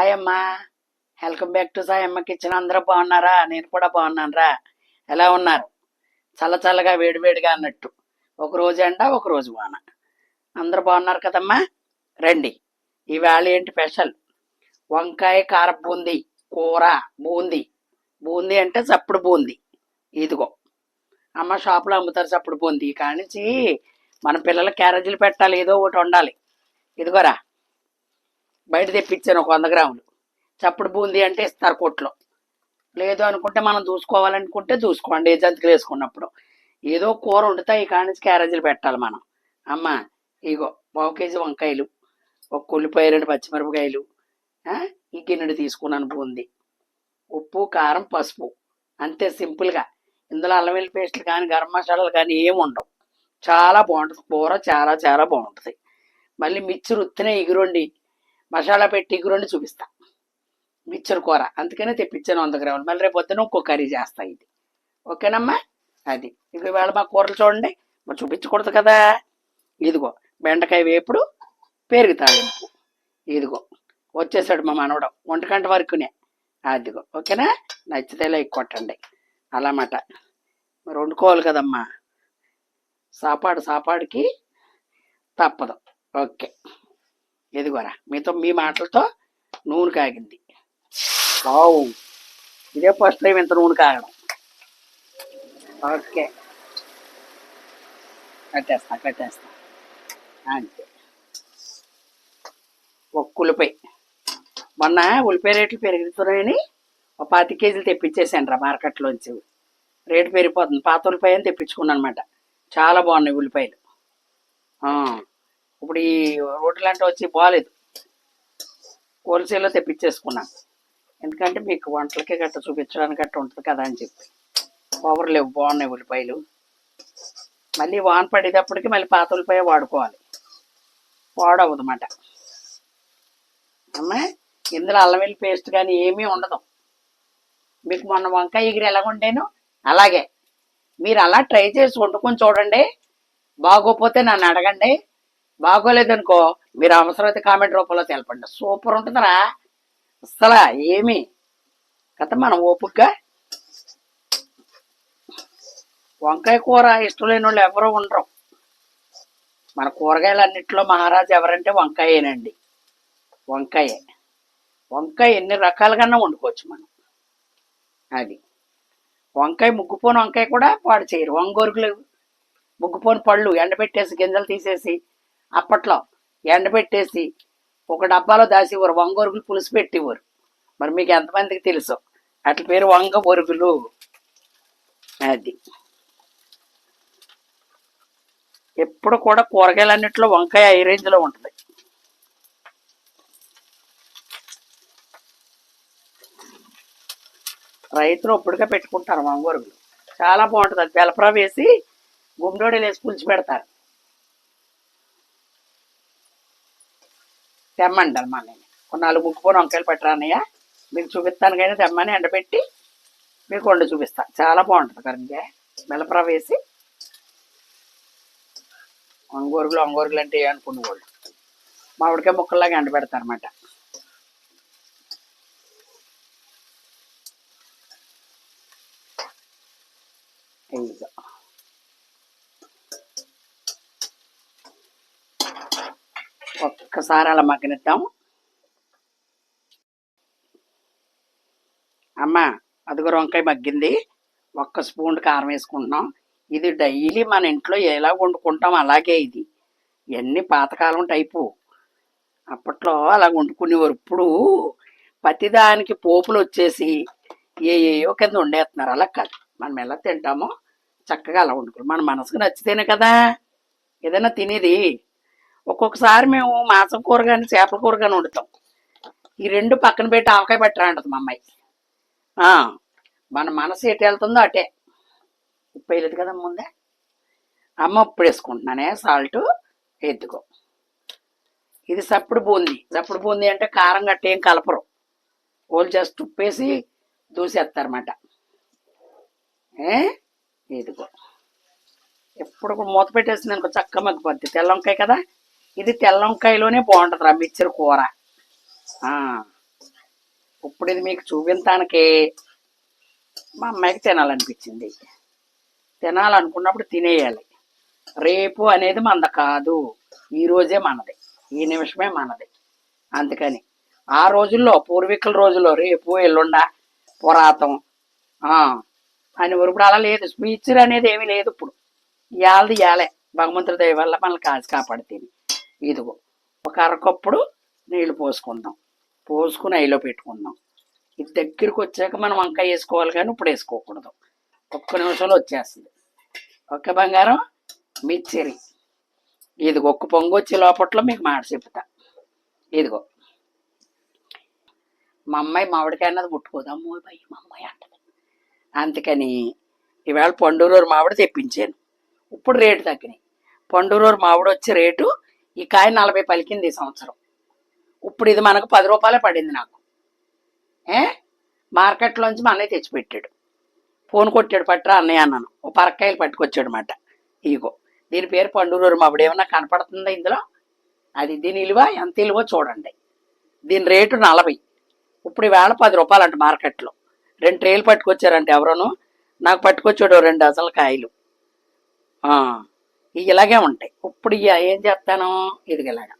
Hi అమ్మా welcome back to Sayamma kitchen అందరూ బాగున్నారా? నేను కూడా బాగున్నానురా. ఎలా ఉన్నారు? చల్ల చల్లగా వేడివేడిగా అన్నట్టు. ఒక రోజు ఎండ ఒక రోజు వాన. అందరూ బాగున్నారు కదమ్మా? రండి. ఈవేళ ఏంటి స్పెషల్? వంకాయ కార బూంది కూర బూంది. బూంది అంటే చప్పుడు బూంది. ఇదిగో. అమ్మ షాపులో అమ్ముతారు చప్పుడు బూంది. కానించి మన పిల్లల క్యారేజీలు పెట్టాలి ఏదో ఒకటి ఉండాలి ఇదిగోరా. బయట తెప్పించాను ఒక వంద గ్రాములు. చప్పుడు బూందీ అంటే ఇస్తారు కొట్లో లేదు అనుకుంటే మనం చూసుకోవాలనుకుంటే చూసుకోండి జంతికలు వేసుకున్నప్పుడు. ఏదో కూర వండుతా ఈ కాడ నుంచి క్యారేజీలు పెట్టాలి మనం. అమ్మ ఇగో పావు కేజీ వంకాయలు ఒక ఉల్లిపాయ రెండు పచ్చిమిరపకాయలు ఈ గిన్నెడు తీసుకున్నాను బూంది. ఉప్పు కారం పసుపు. అంతే సింపుల్గా. ఇందులో అల్లం వెల్లి పేస్టులు కానీ గరం మసాలాలు కానీ ఏమి ఉండవు. చాలా బాగుంటుంది. కూర చాలా చాలా బాగుంటుంది. మళ్ళీ మిర్చి ఉత్తినే ఎగురండి మసాలా పెట్టి ఎగురండి చూపిస్తా. మిక్చర్ కూర. అందుకనే తెప్పించాను వంద గ్రాములు. మళ్ళీ రేపు పొద్దున ఇంకో కర్రీ చేస్తా ఇది. ఓకేనమ్మా? అది. ఇక ఇవాళ మా కూరలు చూడండి. మరి చూపించకూడదు కదా. ఇదిగో బెండకాయ వేపుడు పెరుగు తాలింపు. ఇదిగో వచ్చేసాడు మా మనవడం. ఒంటి వరకునే. అదిగో ఓకేనా? నచ్చితే లైక్ కొట్టండి. అలామాట. మరి వండుకోవాలి కదమ్మా. సాపాడు సాపాడుకి తప్పదు. ఓకే. ఇదిగోరా మీతో మీ మాటలతో నూనె కాగింది. వావ్. ఇదే ఫస్ట్ టైం ఇంత నూనె కాగడం. ఓకే. కట్టేస్తా కట్టేస్తా. అంతే. ఒక్క ఉల్లిపాయ. మొన్న ఉల్లిపాయ రేట్లు పెరుగుతున్నాయని ఒక పాతి కేజీలు తెప్పించేసాను రా మార్కెట్లోంచి. రేటు పెరిగిపోతుంది. పాత ఉల్లిపాయ అని తెప్పించుకున్నాను అనమాట చాలా బాగున్నాయి ఉల్లిపాయలు. ఆ, ఇప్పుడు ఈ రోడ్లు అంటే వచ్చి బాగాలేదు హోల్సేల్లో తెప్పించేసుకున్నాను ఎందుకంటే మీకు వంటలకే గట్ట చూపించడానికి గట్ట ఉంటుంది కదా అని చెప్పి. పవర్ లేవు బాగున్నాయి ఉల్లిపాయలు మళ్ళీ వాన పడేటప్పటికి మళ్ళీ పాత ఉల్లిపాయ వాడుకోవాలి. వాడవదన్నమాట. అమ్మా ఇందులో అల్లం వెల్లి పేస్ట్ కానీ ఏమీ ఉండదు. మీకు మొన్న వంకాయ ఎగిరి ఎలా వండాను? అలాగే. మీరు అలా ట్రై చేసి వండుకొని చూడండి. బాగోపోతే నన్ను అడగండి. బాగోలేదనుకో మీరు అవసరమైతే కామెంట్ రూపంలో తెలపండి. సూపర్ ఉంటుందిరా. అసలు ఏమి. కదా మనం ఓపికగా వంకాయ కూర ఇష్టం లేని వాళ్ళు ఎవరు ఉండరు. మన కూరగాయలన్నింటిలో మహారాజు ఎవరంటే వంకాయేనండి. వంకాయే. వంకాయ ఎన్ని రకాలుగానే వండుకోవచ్చు మనం. అది. వంకాయ ముగ్గుపోని వంకాయ కూడా పాడు చేయరు. వంగోరుకులు ముగ్గుపోని పళ్ళు ఎండబెట్టేసి గింజలు తీసేసి అప్పట్లో ఎండబెట్టేసి ఒక డబ్బాలో దాసేవారు. వంగోరుగులు పులుసు పెట్టేవారు. మరి మీకు ఎంతమందికి తెలుసు? అట్ల పేరు వంగ ఒరుగులు. అది. ఎప్పుడు కూడా కూరగాయలన్నింటిలో వంకాయ ఐ రేంజ్లో ఉంటుంది? రైతులు ఒప్పుడుగా పెట్టుకుంటారు వంగోరుగులు చాలా బాగుంటుంది. అది జలపర వేసి గుమ్మడోడీలు వేసి పులిచి పెడతారు. తెమ్మండి అమ్మా నేను. ఒక నాలుగు ముక్కుపోని వంకాయలు పెట్టరానయ్య మీకు చూపిస్తాను కానీ తెమ్మని ఎండబెట్టి మీకు వండి చూపిస్తాను చాలా బాగుంటుంది కరెంట్గా బెల్లపర వేసి వంగోరుగులు వంగోరుగులు అంటే అనుకునే వాళ్ళు మామిడికాయ ముక్కల్లాగా ఎండబెడతారు అనమాట ఒక్కసారి అలా మగ్గనిద్దాం అమ్మ అదిగో వంకాయ మగ్గింది. ఒక్క స్పూన్ కారం వేసుకుంటున్నాం. ఇది డైలీ మన ఇంట్లో ఎలా వండుకుంటాం అలాగే ఇది. ఇవన్నీ పాతకాలం టైపు. అప్పట్లో అలా వండుకునేవారు. ఇప్పుడు ప్రతిదానికి పోపులు వచ్చేసి ఏ ఏయో కింద వండేస్తున్నారు. అలా కాదు. మనం ఎలా తింటామో చక్కగా అలా వండుకోవాలి. మన మనసుకు నచ్చితేనే కదా. ఏదైనా తినేది. ఒక్కొక్కసారి మేము మాంసం కూర కానీ చేపల కూర కానీ వండుతాం. ఈ రెండు పక్కన పెట్టి ఆవకాయ పెట్టరా అంటది మా అమ్మాయి. మన మనసు ఎటు వెళ్తుందో అటే. ఉప్పు వేయలేదు కదా ముందే? అమ్మ ఉప్పు వేసుకుంటున్నానే సాల్ట్ ఎద్దుకో. ఇది సప్పుడు బూంది. సప్పుడు బూంది అంటే కారం గట్ట ఏం కలపరు. వాళ్ళు జస్ట్ ఉప్పేసి దూసేస్తారన్నమాట. ఏ? ఇదిగో ఎప్పుడు మూత పెట్టేసింది అనుకో చక్క మగ్గిపోద్ది. తెల్ల వంకాయ కదా? ఇది తెల్ల వంకాయలోనే బాగుంటుంది రా మిక్చర్ కూర. ఇప్పుడు ఇది మీకు చూపించడానికి మా అమ్మాయికి తినాలనిపించింది. తినాలనుకున్నప్పుడు తినేయాలి. రేపు అనేది మనది కాదు. ఈ రోజే మనది. ఈ నిమిషమే మనది. అందుకని ఆ రోజుల్లో పూర్వీకుల రోజుల్లో రేపు ఎల్లుండ పురాతం అని ఇప్పుడు అలా లేదు. మిక్చర్ అనేది ఏమీ లేదు ఇప్పుడు. ఇవాళది ఇవాళే భగవంతుడి దయ వల్ల మనల్ని కాచి కాపాడుతుంది ఇదిగో ఒక అరకప్పుడు నీళ్ళు పోసుకుందాం. పోసుకుని అయిలో పెట్టుకుందాం. ఇది దగ్గరికి వచ్చాక మనం వంకాయ వేసుకోవాలి కానీ ఇప్పుడు వేసుకోకూడదు. ఒక్క నిమిషంలో వచ్చేస్తుంది. ఓకే బంగారం? మిచ్చిరి. ఇదిగో ఒక్క పొంగు వచ్చే లోపట్లో మీకు మాట చెప్తా. ఇదిగో. మా అమ్మాయి మామిడికాయ అన్నది ముట్టుకోదమ్మో భయ్ మా అమ్మాయి అంటది. అందుకని ఈవేళ పండూరూరు మామిడి తెప్పించాను. ఇప్పుడు రేటు తగ్గినాయి. పండూరూరు మామిడి వచ్చే రేటు ఈ కాయ నలభై పలికింది ఈ సంవత్సరం. ఇప్పుడు ఇది మనకు పది రూపాయలే పడింది నాకు. ఏ? మార్కెట్లోంచి మా అన్నయ్య తెచ్చిపెట్టాడు. ఫోన్ కొట్టాడు పట్టరా అన్నయ్య అన్నాను. ఓ పరక్కాయలు పట్టుకొచ్చాడు అనమాట ఇగో దీని పేరు పండూరూరు మామిడి ఏమన్నా కనపడుతుందా ఇందులో? అది దీని విలువ ఎంత విలువ చూడండి. దీని రేటు నలభై. ఇప్పుడు ఈవేళ పది రూపాయలు అంట మార్కెట్లో. రెండు ట్రేలు పట్టుకొచ్చారంట ఎవరోను? నాకు పట్టుకొచ్చాడు రెండు అసలు కాయలు. ఆ, ఇవి ఇలాగే ఉంటాయి. ఇప్పుడు ఇక ఏం చేస్తాను? ఇది ఇలాగా.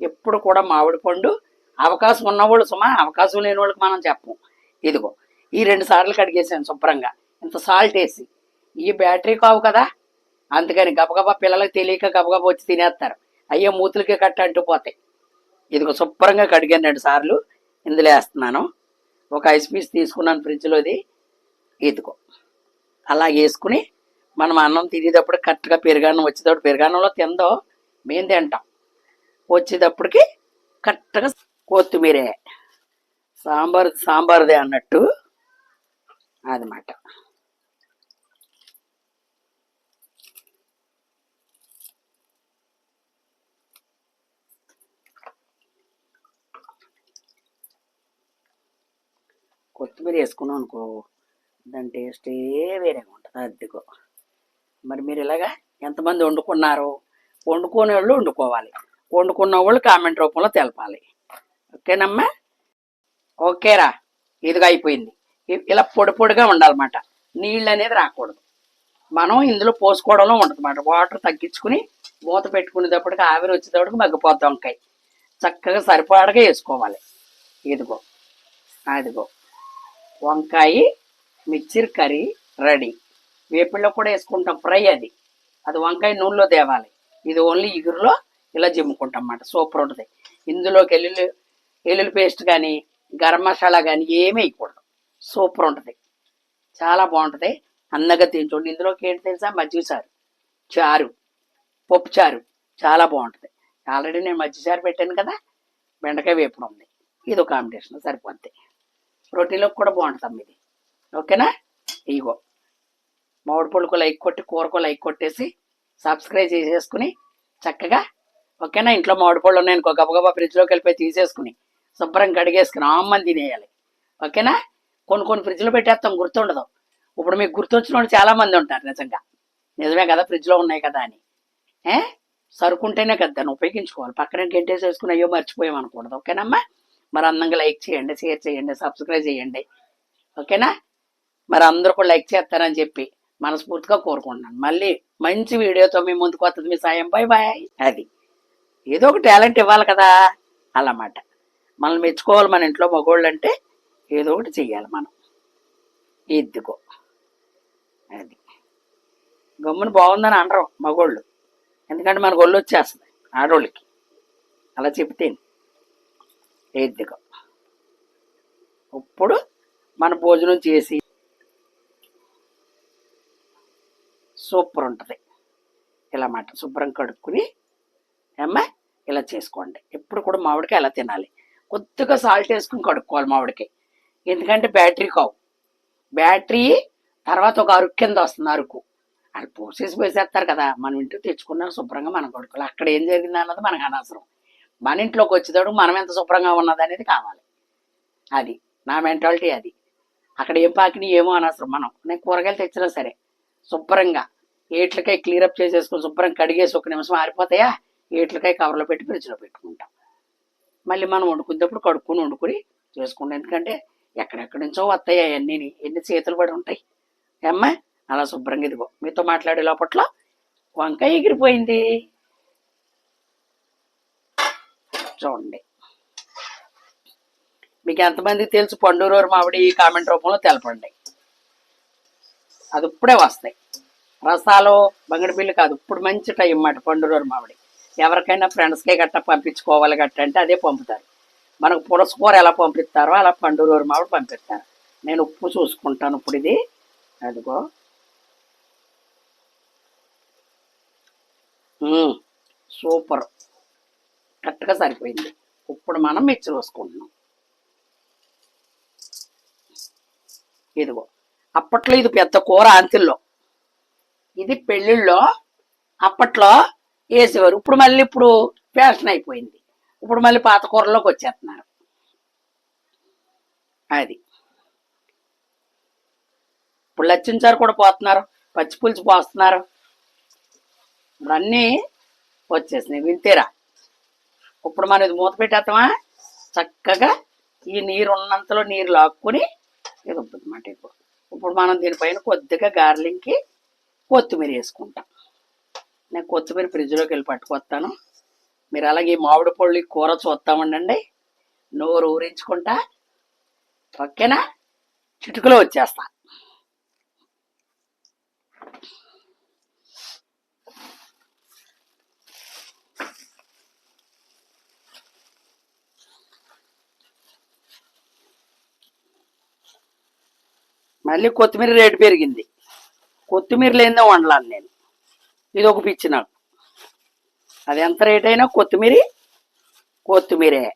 ఎప్పుడు కూడా మామిడి పండు అవకాశం ఉన్నవాళ్ళు సుమా అవకాశం లేని వాళ్ళకి మనం చెప్పం. ఇదిగో ఈ రెండు సార్లు కడిగేసాను శుభ్రంగా. ఇంత సాల్ట్ వేసి. ఈ బ్యాటరీ కావు కదా. అందుకని గబగబా పిల్లలకు తెలియక గబగబా వచ్చి తినేస్తారు. అయ్యో మూతులకే కట్ట అంటూ పోతాయి ఇదిగో శుభ్రంగా కడిగాను రెండు సార్లు. ఇందులో వేస్తున్నాను. ఒక ఐస్ పీస్ తీసుకున్నాను ఫ్రిడ్జ్లోది ఇదిగో అలా వేసుకుని మనం అన్నం తినేటప్పుడు కరెక్ట్గా పెరుగన్నం వచ్చేటప్పుడు పెరుగన్నంలో తిందో మేము తింటాం. వచ్చేటప్పటికి కరెక్ట్గా కొత్తిమీరే సాంబార్ సాంబార్దే అన్నట్టు అదన్నమాట కొత్తిమీర వేసుకున్నాం అనుకో దాని టేస్టే వేరేగా ఉంటుంది. అద్దెకో మరి మీరు ఇలాగా ఎంతమంది వండుకున్నారు వండుకునే వాళ్ళు వండుకోవాలి. వండుకున్న వాళ్ళు కామెంట్ రూపంలో తెలపాలి. ఓకేనమ్మా? ఓకేరా. ఇదిగా అయిపోయింది. ఇ- ఇలా పొడి పొడిగా ఉండాలన్నమాట. నీళ్ళు అనేది రాకూడదు. మనం ఇందులో పోసుకోవడంలో ఉండదు అన్నమాట వాటర్ తగ్గించుకుని మూత పెట్టుకునేటప్పటికి ఆవిరి వచ్చేటప్పటికి మగ్గిపోద్ది వంకాయ. చక్కగా సరిపడగా వేసుకోవాలి. ఇదిగో. అదిగో వంకాయ మిక్చర్ కర్రీ రెడీ. వేపిల్లో కూడా వేసుకుంటాం ఫ్రై అది. అది వంకాయ నూనెలో తేవాలి. ఇది ఓన్లీ ఇగురులో ఇలా జిమ్ముకుంటాం అన్నమాట. సూపర్ ఉంటుంది. ఇందులోకి ఎల్లుల్లి ఎల్లుల్లి పేస్ట్ కానీ గరం మసాలా కానీ ఏమీ వేయకూడదు. సూపర్ ఉంటుంది. చాలా బాగుంటుంది. అన్నగా తింటుండి ఇందులోకి ఏంటి తెలుసా? మజ్జిగ చారు. చారు. పప్పు చారు. చాలా బాగుంటుంది. ఆల్రెడీ నేను మజ్జిగ చారు పెట్టాను కదా? బెండకాయ వేపుడు ఉంది. ఇది ఒక కాంబినేషన్ సరిపోద్ది. రొట్టెలోకి కూడా బాగుంటుంది ఇది. ఓకేనా? ఇగో. మామిడి పళ్ళకు లైక్ కొట్టి కూరకు లైక్ కొట్టేసి సబ్స్క్రైబ్ చేసేసుకుని చక్కగా ఓకేనా? ఇంట్లో మామిడి పళ్ళు ఉన్నాయి అనుకో గబగబా ఫ్రిడ్జ్లోకి వెళ్ళిపోయి తీసేసుకుని శుభ్రం కడిగేసుకుని ఆమ్మని తినేయాలి. ఓకేనా? కొన్ని కొన్ని ఫ్రిడ్జ్లో పెట్టేస్తాం గుర్తుండదు. ఇప్పుడు మీకు గుర్తొచ్చిన వాళ్ళు చాలా మంది ఉంటారు నిజంగా. నిజమే కదా ఫ్రిడ్జ్లో ఉన్నాయి కదా అని. ఏ? సరుకుంటేనే కదా దాన్ని ఉపయోగించుకోవాలి. పక్కన గెంటేసి వేసుకుని అయ్యో మర్చిపోయాం అనకూడదు ఓకేనమ్మా? మరి అందంగా లైక్ చేయండి షేర్ చేయండి సబ్స్క్రైబ్ చేయండి. ఓకేనా? మరి అందరూ కూడా లైక్ చేస్తారని చెప్పి మనస్ఫూర్తిగా కోరుకుంటున్నాను. మళ్ళీ మంచి వీడియోతో మీ ముందుకు వస్తుంది మీ సాయం. బాయ్ బాయ్ అది. ఏదో ఒక టాలెంట్ ఇవ్వాలి కదా అన్నమాట మనం మెచ్చుకోవాలి మన ఇంట్లో మగోళ్ళు అంటే ఏదో ఒకటి చెయ్యాలి మనం. ఎద్దుకో అది. గమ్మున బాగుందని అనరు మగోళ్ళు. ఎందుకంటే మనకు ఒళ్ళు వచ్చేస్తుంది ఆడోళ్ళకి. అలా చెప్తే ఎద్దుకో ఇప్పుడు మన భోజనం చేసి సూపర్ ఉంటుంది ఇలా మాట శుభ్రం కడుక్కుని ఏమ్మా ఇలా చేసుకోండి. ఎప్పుడు కూడా మామిడికాయ ఇలా తినాలి? కొద్దిగా సాల్ట్ వేసుకుని కడుక్కోవాలి మామిడికాయ ఎందుకంటే బ్యాటరీ కావు. బ్యాటరీ తర్వాత ఒక అరుకు కింద వస్తుంది అరుకు. వాళ్ళు పోసేసి పోసేస్తారు కదా. మనం ఇంటికి తెచ్చుకున్నా శుభ్రంగా మనం కొడుకోవాలి అక్కడ ఏం జరిగింది అన్నది మనకు అనవసరం. మన ఇంట్లోకి వచ్చేటప్పుడు మనం ఎంత శుభ్రంగా ఉన్నది అనేది కావాలి. అది. నా మెంటాలిటీ అది. అక్కడ ఏం పాకిని ఏమో అనవసరం. మనం నేను కూరగాయలు తెచ్చినా సరే శుభ్రంగా ఏట్లకాయ అప్ చేసేసుకుని శుభ్రం కడిగేసి ఒక నిమిషం ఆరిపోతాయా? ఏట్లకాయ కవర్లో పెట్టి ఫ్రిడ్జ్లో పెట్టుకుంటాం. మళ్ళీ మనం వండుకునేటప్పుడు కడుక్కుని వండుకుని చేసుకుంటాం. ఎందుకంటే ఎక్కడెక్కడి నుంచో వస్తాయి అవన్నీ ఎన్ని చేతులు పడి ఉంటాయి. ఏమ్మా? అలా శుభ్రంగా ఇదిగో. మీతో మాట్లాడే లోపట్లో వంకాయ ఎగిరిపోయింది. చూడండి. మీకు ఎంతమందికి తెలుసు? పండురోరు మామిడి కామెంట్ రూపంలో తెలపండి. అది ఇప్పుడే వస్తాయి. రసాలు బంగడిపిల్లి కాదు. ఇప్పుడు మంచి టైం అన్నమాట పండురోరు మామిడి ఎవరికైనా ఫ్రెండ్స్కే గట్ట పంపించుకోవాలి గట్ట అంటే అదే పంపుతారు. మనకు పులసకూర ఎలా పంపిస్తారో అలా పండురోరు మామిడి పంపిస్తారు. నేను ఉప్పు చూసుకుంటాను ఇప్పుడు ఇది. అదిగో. సూపర్. కరెక్ట్గా సరిపోయింది. ఇప్పుడు మనం మిర్చి వేసుకుంటున్నాం ఇదిగో. అప్పట్లో ఇది పెద్ద కూర అంతిల్లో. ఇది పెళ్ళిళ్ళలో అప్పట్లో వేసేవారు. ఇప్పుడు మళ్ళీ ఇప్పుడు ఫ్యాషన్ అయిపోయింది. ఇప్పుడు మళ్ళీ పాత కూరలోకి వచ్చేస్తున్నారు. అది. ఇప్పుడు లచ్చించారు కూడా పోతున్నారు. పచ్చి పులుసు పోస్తున్నారు. ఇప్పుడు అన్నీ వచ్చేసినాయి. వింతేరా ఇప్పుడు మనం ఇది మూత పెట్టేస్తామా చక్కగా ఈ నీరు ఉన్నంతలో నీరు లాక్కుని ఇది అన్నమాట ఇప్పుడు ఇప్పుడు మనం దీనిపైన కొద్దిగా గార్లింగ్కి కొత్తిమీర వేసుకుంటాం. నేను కొత్తిమీర ఫ్రిడ్జ్లోకి వెళ్ళి పట్టుకొస్తాను. మీరు అలాగే ఈ మామిడి పళ్ళు ఈ కూర చూస్తామండి నోరు ఊరించుకుంటా. ఓకేనా చిటుకులో వచ్చేస్తా. మళ్ళీ కొత్తిమీర రేటు పెరిగింది. కొత్తిమీర లేనిదే వండలాను నేను. ఇది ఒక పిచ్చి నాకు. అది ఎంత రేట్ అయినా కొత్తిమీర కొత్తిమీరే.